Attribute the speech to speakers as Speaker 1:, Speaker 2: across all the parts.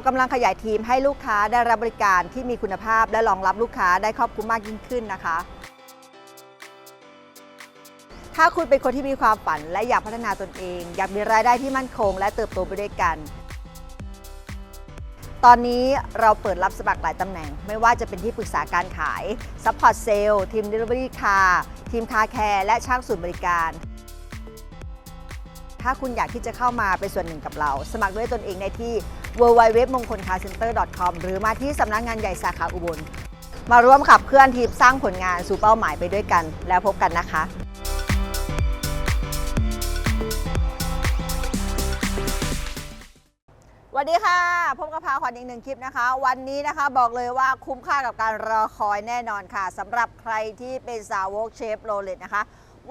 Speaker 1: ากำลังขยายทีมให้ลูกค้าได้รับบริการที่มีคุณภาพ และรองรับลูกค้าได้ครอบคลุมมากยิ่งขึ้นนะคะ ถ้าคุณเป็นคนที่มีความฝัน และอยากพัฒนาตนเอง อยากมีรายได้ที่มั่นคง และเติบโตไปด้วยกัน ตอนนี้เราเปิดรับสมัครหลายตำแหน่ง ไม่ว่าจะเป็นที่ปรึกษาการขาย Support Sale ทีม Delivery Car ทีม Car Care และช่างศูนย์บริการถ้าคุณอยากที่จะเข้ามาเป็นส่วนหนึ่งกับเรา สมัครด้วยตนเองได้ที่ www มงคล car center com หรือมาที่สำนักงานใหญ่สาขาอุบล มาร่วมขับเคลื่อนทีมสร้างผลงานสู่เป้าหมายไปด้วยกัน แล้วพบกันนะคะสวัสดีค่ะ พบกับพาขวัญอีกหนึ่งคลิปนะคะ วันนี้นะคะบอกเลยว่าคุ้มค่ากับการรอคอยแน่นอนค่ะสำหรับใครที่เป็นสาวกเชฟโรเลตนะคะ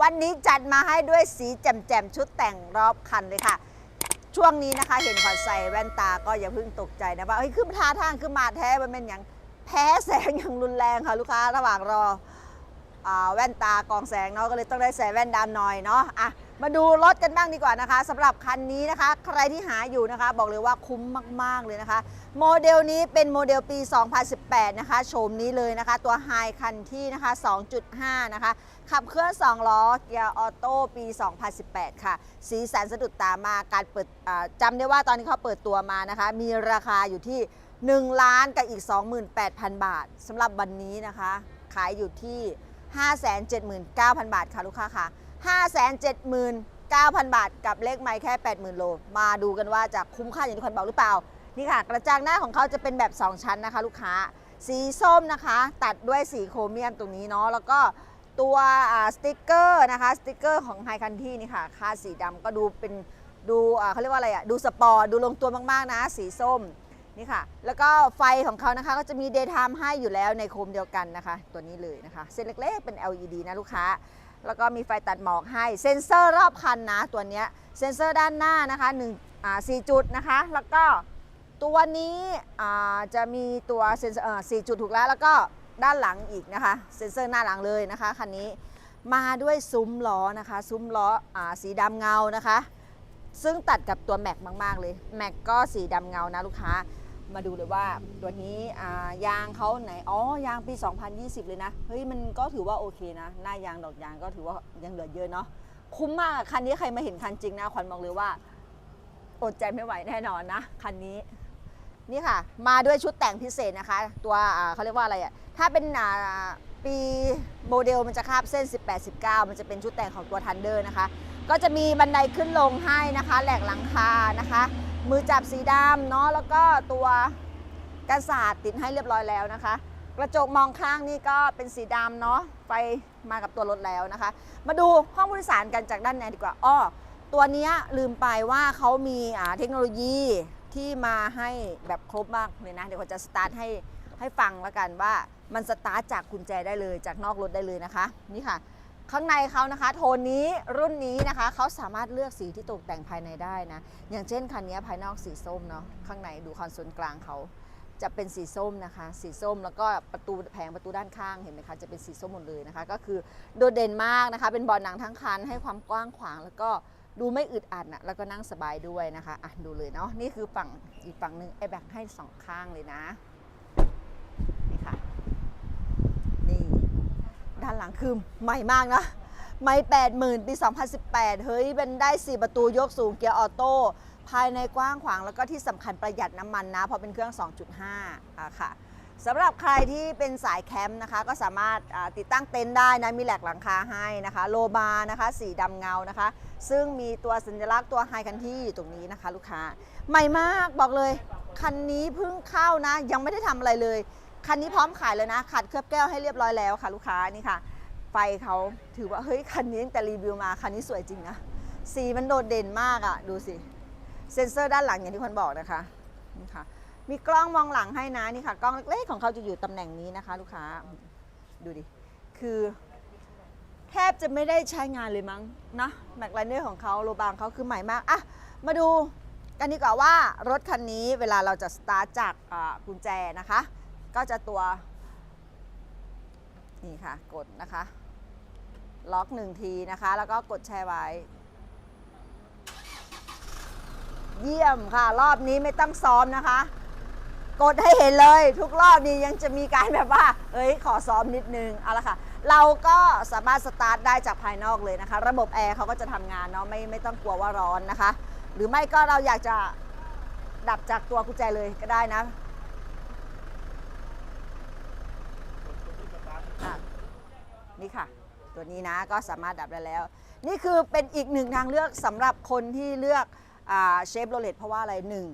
Speaker 1: วันนี้จัดมาให้ด้วยสีแจ่มๆ ชุดแต่งรอบคันเลยค่ะ ช่วงนี้นะคะ เห็นขวัญใส่แว่นตาก็อย่าเพิ่งตกใจนะว่าเฮ้ยขึ้นมาทาทางขึ้นมาแท้มันเป็นอย่างแพ้แสงอย่างรุนแรงค่ะลูกค้าระหว่างรออแว่นตากองแสงเนาะก็เลยต้องได้ใส่แว่นดำหน่อยเนาะอะ มาดูรถกันบ้างดีกว่านะคะสำหรับคันนี้นะคะ ใครที่หาอยู่นะคะ บอกเลยว่าคุ้มมาก ๆ เลยนะคะ โมเดลนี้เป็นโมเดลปี 2018 นะคะโฉมนี้เลยนะคะ ตัวไฮคันที่นะคะ 2.5 นะคะ ขับเคลื่อน 2 ล้อเกียร์ออโต้ปี 2018 ค่ะ สีสันสะดุดตามาการเปิดอ่าจำได้ว่าตอนนี้เขาเปิดตัวมานะคะ มีราคาอยู่ที่ 1 ล้านกับอีก 28,000 บาทสำหรับวันนี้นะคะ ขายอยู่ที่ 579,000 บาทค่ะลูกค้าค่ะ 579,000 บาท กับเลขไม้แค่ 80,000 โล มาดูกันว่าจะคุ้มค่าอย่างที่คนบอกหรือเปล่า นี่ค่ะ กระจังหน้าของเขาจะเป็นแบบ 2 ชั้นนะคะ ลูกค้า สีส้มนะคะ ตัดด้วยสีโครเมียมตรงนี้เนาะ แล้วก็ตัวสติกเกอร์นะคะ สติกเกอร์ของไฮคันที่นี่ค่ะ ค่าสีดำก็ดูเป็นดูเขาเรียกว่าอะไรอะดูสปอร์ต ดูลงตัวมากๆนะ สีส้มนี่ค่ะ แล้วก็ไฟของเขานะคะก็จะมี daytime ให้อยู่แล้วในโคมเดียวกันนะคะ ตัวนี้เลยนะคะ เส้นเล็กๆ เป็น LED นะลูกค้า แล้วก็มีไฟตัดหมอกให้เซ็นเซอร์รอบคันนะตัวเนี้ยเซ็นเซอร์ด้านหน้านะคะ1อ่า4จุดนะคะ แล้วก็ตัวนี้อ่าจะมีตัวเซ็นเซอร์อ่อ4จุดถูกแล้ว แล้วก็ด้านหลังอีกนะคะ เซ็นเซอร์หน้าหลังเลยนะคะคันนี้มาด้วยซุ้มล้อนะคะ ซุ้มล้ออาสีดำเงานะคะ ซึ่งตัดกับตัวแม็กมาก ๆ เลย แม็กก็สีดำเงานะลูกค้า มาดูเลยว่าตัวนี้ยางเขาไหนอ๋อยางปี 2020 เลยนะเฮ้ยมันก็ถือว่าโอเคนะ หน้ายางดอกยางก็ถือว่ายังเหลือเยอะเนาะคุ้มมากคันนี้ใครมาเห็นคันจริงนะขวัญบอกเลยว่า อดใจไม่ไหวแน่นอนนะคันนี้นี่ค่ะ มาด้วยชุดแต่งพิเศษนะคะ ตัวเขาเรียกว่าอะไรอะ่ะถ้าเป็นปีโมเดลมันจะคาบเส้น 18 19 มันจะเป็นชุดแต่งของตัวทันเดอร์นะคะ ก็จะมีบันไดขึ้นลงให้นะคะ แหลกหลังคานะคะ มือจับสีดำเนาะแล้วก็ตัวกันศาสตร์ติดให้เรียบร้อยแล้วนะคะ กระจกมองข้างนี่ก็เป็นสีดำเนาะไฟมากับตัวรถแล้วนะคะ มาดูห้องผู้โดยสารกันจากด้านในดีกว่าอ้อตัวนี้ลืมไปว่าเขามีอ่าเทคโนโลยีที่มาให้แบบครบมากเลยนะ เดี๋ยวเขาจะสตาร์ทให้ให้ฟังแล้วกันว่ามันสตาร์ทจากกุญแจได้เลยจากนอกรถได้เลยนะคะ นี่ค่ะ ข้างในเขานะคะ โทนนี้รุ่นนี้นะคะเขาสามารถเลือกสีที่ตกแต่งภายในได้นะ อย่างเช่นคันนี้ภายนอกสีส้มเนาะข้างในดูคอนโซลกลางเขาจะเป็นสีส้มนะคะ สีส้มแล้วก็ประตูแผงประตูด้านข้างเห็นไหมคะจะเป็นสีส้มหมดเลยนะคะ ก็คือโดดเด่นมากนะคะ เป็นบอลหนังทั้งคันให้ความกว้างขวาง แล้วก็ดูไม่อึดอัดนะแล้วก็นั่งสบายด้วยนะคะอะดูเลยเนาะนี่คือฝั่งอีกฝั่งหนึ่งไอแบ่งให้สองข้างเลยนะนี่ค่ะนี่ ด้านหลังคือใหม่มากนะ ไม่แปดหมื่นปี 2018 เฮ้ยเป็นได้ 4 ประตูยกสูงเกียร์ออโต้ภายในกว้างขวางแล้วก็ที่สำคัญประหยัดน้ำมันนะเพราะเป็นเครื่อง 2.5อะค่ะสำหรับใครที่เป็นสายแคมป์นะคะ ก็สามารถติดตั้งเต็นท์ได้นะมีแหลกหลังคาให้นะคะ โลบาร์นะคะ สีดำเงานะคะ ซึ่งมีตัวสัญลักษณ์ตัวไฮคันที่อยู่ตรงนี้นะคะ ลูกค้า ใหม่มากบอกเลย คันนี้เพิ่งเข้านะ ยังไม่ได้ทำอะไรเลย คันนี้พร้อมขายเลยนะขัดเคลือบแก้วให้เรียบร้อยแล้วค่ะ ลูกค้านี่ค่ะ ไฟเขาถือว่าเฮ้ยคันนี้ตั้งแต่รีวิวมาคันนี้สวยจริงนะสีมันโดดเด่นมากอะ่ะดูสิเซ็นเซอร์ด้านหลังอย่างที่คนบอกนะคะนี่ค่ะมีกล้องมองหลังให้นะนี่ค่ะ กล้องเล็กๆของเขาจะอยู่ตำแหน่งนี้นะคะ ลูกค้าดูดิคือแทบจะไม่ได้ใช้งานเลยมั้งนะแม็กไลเนอร์ของเขาโลบางเขาคือใหม่มากอะมาดูกันดีกว่าว่ารถคันนี้เวลาเราจะสตาร์ทจากกุญแจนะคะ ก็จะตัว นี่ค่ะ กดนะคะ ล็อกหนึ่งทีนะคะ แล้วก็กดแชร์ไว้ เยี่ยมค่ะ รอบนี้ไม่ต้องซ้อมนะคะ กดให้เห็นเลยทุกรอบนี้ยังจะมีการแบบว่าเอ้ย ขอซ้อมนิดนึง เอาละค่ะ เราก็สามารถสตาร์ทได้จากภายนอกเลยนะคะ ระบบแอร์เขาก็จะทำงานเนาะ ไม่ไม่ต้องกลัวว่าร้อนนะคะ หรือไม่ก็เราอยากจะดับจากตัวกุญแจเลยก็ได้นะ นี่ค่ะ ตัวนี้นะก็สามารถดับได้แล้ว นี่คือเป็นอีกหนึ่งทางเลือกสำหรับคนที่เลือกเชฟโรเลตเพราะว่าอะไรหนึ่ง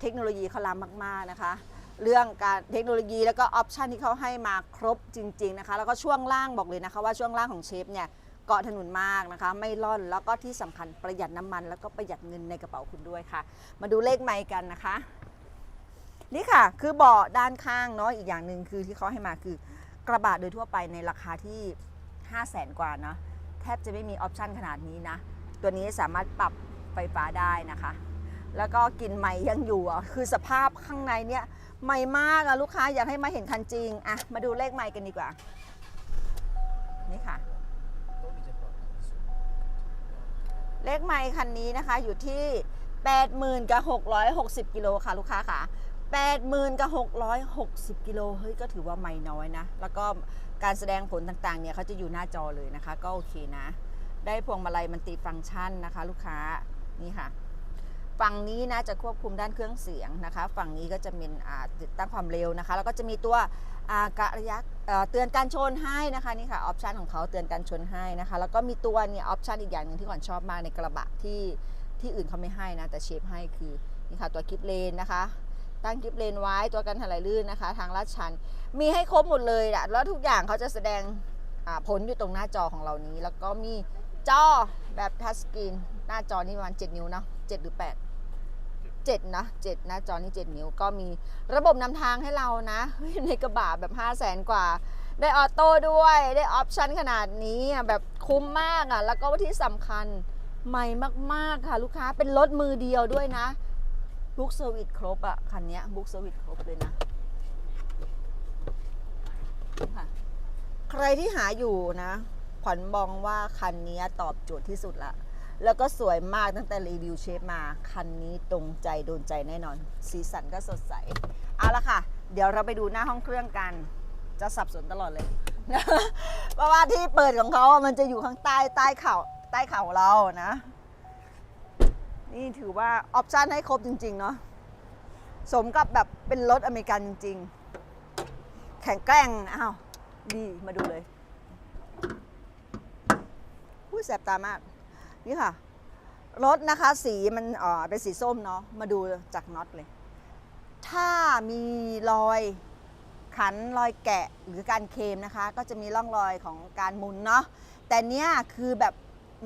Speaker 1: เทคโนโลยีเขาล้ำมาก ๆ นะคะ เรื่องการเทคโนโลยีแล้วก็ออปชันที่เขาให้มาครบจริง ๆ นะคะ แล้วก็ช่วงล่างบอกเลยนะคะ ว่าช่วงล่างของเชฟเนี่ยเกาะถนนมากนะคะ ไม่ล่อนแล้วก็ที่สำคัญประหยัดน้ำมัน แล้วก็ประหยัดเงินในกระเป๋าคุณด้วยค่ะ มาดูเลขไมค์กันนะคะ นี่ค่ะคือเบาะด้านข้างเนาะอีกอย่างหนึ่งคือที่เขาให้มาคือกระบะโดยทั่วไปในราคาที่ 5 0 0แสนกว่าเนาะแทบจะไม่มีออปชันขนาดนี้นะ ตัวนี้สามารถปรับไฟฟ้าได้นะคะ แล้วก็กินใหม่ยังอยู่อะคือสภาพข้างในเนี่ยใหม่มากอะลูกค้าอยากให้มาเห็นคันจริงอะมาดูเลขใหม่กันดีกว่า นี่ค่ะ เลขใหม่คันนี้นะคะอยู่ที่ 80,000กับ660กิโลค่ะลูกค้าค่ะ 80,000กับ660 กิโลเฮ้ยก็ถือว่าไม่น้อยนะ แล้วก็การแสดงผลต่างๆเนี่ยเขาจะอยู่หน้าจอเลยนะคะ ก็โอเคนะ ได้พวงมาลัยมันติฟังก์ชันนะคะ ลูกค้านี่ค่ะ ฝั่งนี้นะจะควบคุมด้านเครื่องเสียงนะคะ ฝั่งนี้ก็จะมีอ่าติดตั้งความเร็วนะคะ แล้วก็จะมีตัวกะระยะเอ่อเตือนการชนให้นะคะนี่ค่ะออปชันของเขาเตือนการชนให้นะคะ แล้วก็มีตัวเนี่ยออปชันอีกอย่างหนึ่งที่ก่อนชอบมากในกระบะที่ที่อื่นเขาไม่ให้นะแต่เชฟให้คือนี่ค่ะตัวคลิปเลนนะคะ ตั้งคลิปเลนไว้ตัวกันถลายลื่นนะคะ ทางลาดชัน มีให้ครบหมดเลยอะแล้วทุกอย่างเขาจะแสดงผลอยู่ตรงหน้าจอของเรานี้ แล้วก็มีจอแบบทัชสกรีนหน้าจอนี่ประมาณ 7 นิ้วเนาะ7หรือ 8 7 นะ7หน้าจอนี่ 7 นิ้วก็มีระบบนำทางให้เรานะ ในกระบะแบบ 5 0 0แสนกว่า ได้ออโต้ด้วยได้ออปชันขนาดนี้แบบคุ้มมากอะ แล้วก็ที่สำคัญใหม่มาก ๆ ค่ะ ลูกค้าเป็นรถมือเดียวด้วยนะ บุ๊กเซอร์วิสครบอะคันนี้บุ๊กเซอร์วิสครบเลยนะค่ะใครที่หาอยู่นะ ขวัญมองว่าคันนี้ตอบโจทย์ที่สุดละ แล้วก็สวยมากตั้งแต่รีวิวเชฟมา คันนี้ตรงใจโดนใจแน่นอน สีสันก็สดใส เอาละค่ะ เดี๋ยวเราไปดูหน้าห้องเครื่องกัน จะสับสนตลอดเลย เพราะว่าที่เปิดของเขาอะมันจะอยู่ข้างใต้ใต้เข่าใต้เข่าเรานะ นี่ถือว่าออปชันให้ครบจริง ๆ เนาะสมกับแบบเป็นรถอเมริกันจริง ๆ แข็งแกร่งอ้าวดีมาดูเลยผู้แสบตามาก นี่ค่ะ รถนะคะสีมันเอ่อเป็นสีส้มเนาะมาดูจากน็อตเลย ถ้ามีรอยขันรอยแกะหรือการเคมนะคะ ก็จะมีร่องรอยของการหมุนเนาะแต่เนี้ยคือแบบ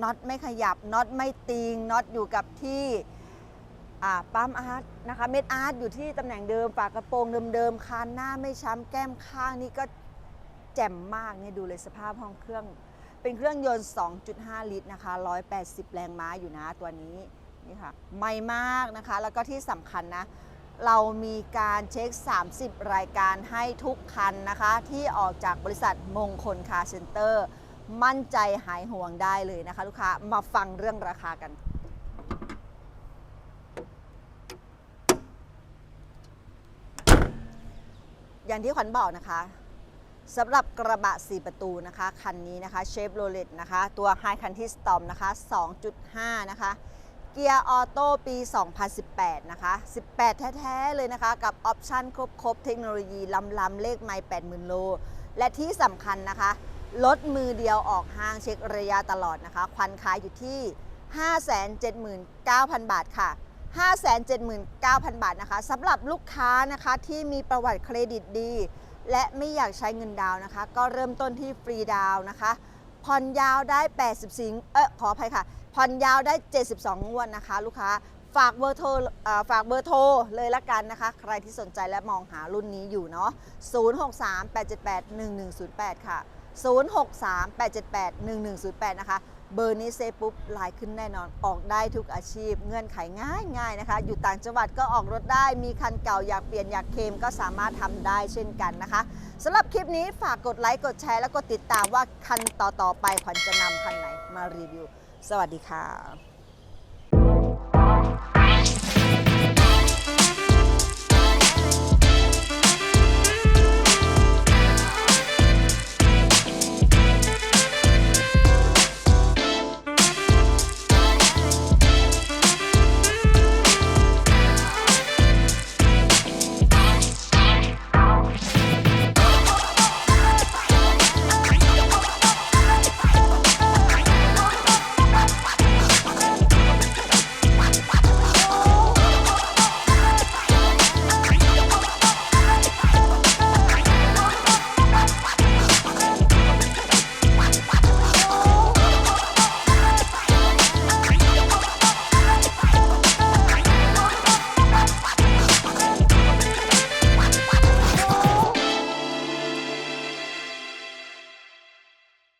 Speaker 1: น็อตไม่ขยับน็อตไม่ติงน็อตอยู่กับที่ปั๊มอาร์ตนะคะเม็ดอาร์ตอยู่ที่ตำแหน่งเดิมฝากระโปรงเดิมๆคานหน้าไม่ช้ำแก้มข้างนี่ก็แจ่มมากเนี่ยดูเลยสภาพห้องเครื่อง เป็นเครื่องยนต์ 2.5 ลิตรนะคะ 180 แรงม้าอยู่นะตัวนี้นี่ค่ะใหม่มากนะคะ แล้วก็ที่สำคัญนะ เรามีการเช็ค 30 รายการให้ทุกคันนะคะ ที่ออกจากบริษัทมงคลคาร์เซ็นเตอร์ มั่นใจหายห่วงได้เลยนะคะ ลูกค้ามาฟังเรื่องราคากัน อย่างที่ขวัญบอกนะคะสำหรับกระบะ 4 ประตูนะคะ คันนี้นะคะเชฟโรเลตนะคะ ตัว High Country Storm นะคะ 2.5 นะคะ เกียร์ออโต้ปี 2018 นะคะ 18 แท้ ๆ เลยนะคะ กับออปชั่นครบ ๆ เทคโนโลยีล้ำๆเลขไม่ 80,000 โล และที่สำคัญนะคะ รถมือเดียวออกห้างเช็คระยะตลอดนะคะ ควันขายอยู่ที่ 579,000 บาทค่ะ 579,000 บาทนะคะสำหรับลูกค้านะคะที่มีประวัติเครดิตดี และไม่อยากใช้เงินดาวนะคะ ก็เริ่มต้นที่ฟรีดาวนะคะผ่อนยาวได้ 84 เออขออภัยค่ะผ่อนยาวได้ 72 งวดนะคะ ลูกค้าฝากเบอร์โทรฝากเบอร์โทรเลยละกันนะคะ ใครที่สนใจและมองหารุ่นนี้อยู่เนาะ 0638781108 ค่ะ 0638781108 นะคะ เบอร์นี้เซฟปุ๊บไลน์ขึ้นแน่นอน ออกได้ทุกอาชีพ เงื่อนไขง่ายง่ายนะคะ อยู่ต่างจังหวัดก็ออกรถได้ มีคันเก่าอยากเปลี่ยนอยากเคมก็สามารถทำได้เช่นกันนะคะสำหรับคลิปนี้ฝากกดไลค์กดแชร์และกดติดตามว่าคันต่อๆไปขวัญจะนำคันไหนมารีวิว สวัสดีค่ะ